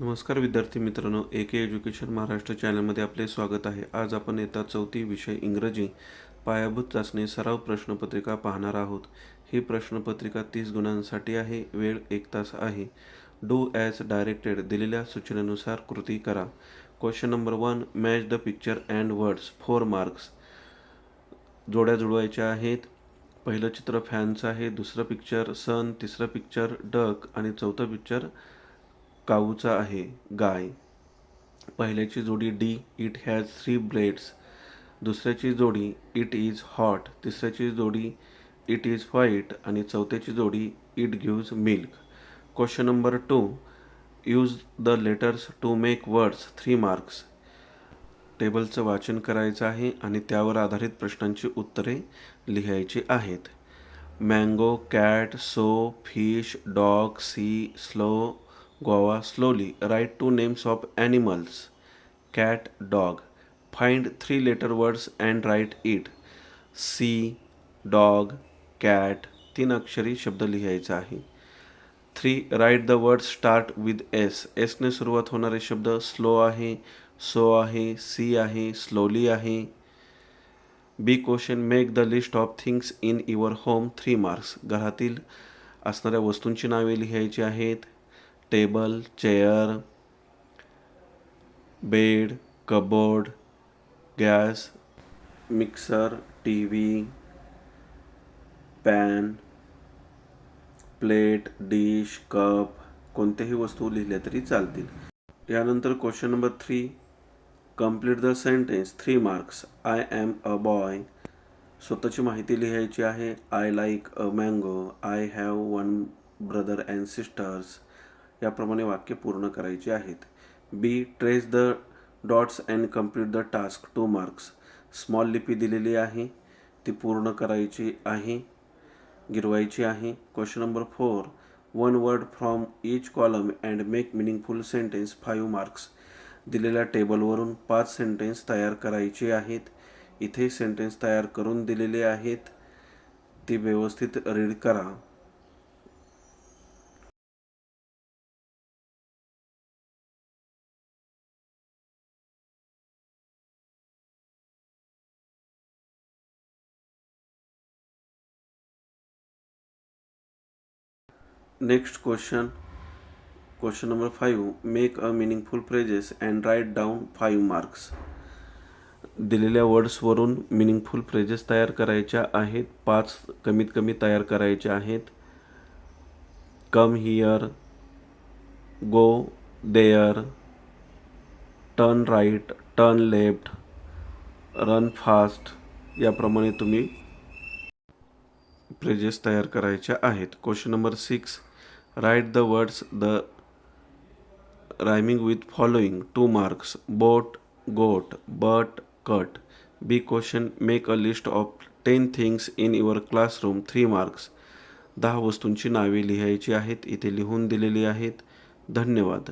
नमस्कार विद्यार्थी मित्रांनो ए के एज्युकेशन महाराष्ट्र चॅनलमध्ये आपले स्वागत आहे. आज आपण येता चौथी विषय इंग्रजी पायाभूत चाचणी सराव प्रश्नपत्रिका पाहणार आहोत. ही प्रश्नपत्रिका तीस गुणांसाठी आहे वेळ एक तास आहे. डू ॲज डायरेक्टेड दिलेल्या सूचनेनुसार कृती करा. Question number one match the picture and words four marks जोड्या जुळवायच्या आहेत. पहिलं चित्र फॅनचं आहे दुसरं पिक्चर सन तिसरं पिक्चर डक आणि चौथं पिक्चर काऊचा आहे गाय. पहिल्याची जोडी D it has three blades. दुसऱ्याची जोडी इट इज हॉट. तिसऱ्याची जोडी इट इज व्हाईट. आणि चौथ्याची जोडी it gives milk. Question number two. Use the letters to make words three marks. टेबलचं वाचन करायचं आहे आणि त्यावर आधारित प्रश्नांची उत्तरे लिहायची आहेत. Mango cat so fish dog sea slow Goa slowly write two names of animals cat dog find three letter words and write it sea dog cat तीन अक्षरी शब्द लिहायचा आहे. Three write the word start with S एसने सुरुवात होणारे शब्द slow आहे सो आहे सी आहे स्लोली आहे. B question make the list of things in your home three marks घरातील असणाऱ्या वस्तूंची नावे लिहायची आहेत. Table chair bed cupboard gas mixer T V pan plate dish cup कोणत्याही वस्तू लिहिल्या तरी चालतील. यानंतर question number three. Complete the sentence three marks I am a boy स्वतःची माहिती लिहायची आहे. I like a mango I have one brother and sisters याप्रमाणे वाक्य पूर्ण करायची आहेत. B trace the dots and complete the task two marks small लिपी दिलेली आहे. ती पूर्ण करायची आहे. गिरवायची आहे. Question number four one word from each column and make meaningful sentence five marks दिलेल्या टेबलवरून पाच सेंटेन्स तयार करायचे आहेत. इथे सेंटेन्स तयार करून दिलेले आहेत. ती व्यवस्थित रीड करा. Next question question number five make a meaningful phrases and write down five marks दिलेल्या वर्ड्सवरून मिनिंगफुल फ्रेजेस तयार करायच्या आहेत. पाच कमीत कमी तयार करायच्या आहेत. Come here go there turn right turn left run fast याप्रमाणे तुम्ही फ्रेजेस तयार करायच्या आहेत. Question number six write the words the rhyming with following two marks boat goat but cut B question make a list of ten things in your classroom three marks दहा वस्तूंची नावे लिहायची आहेत इथे लिहून दिलेली आहेत. धन्यवाद.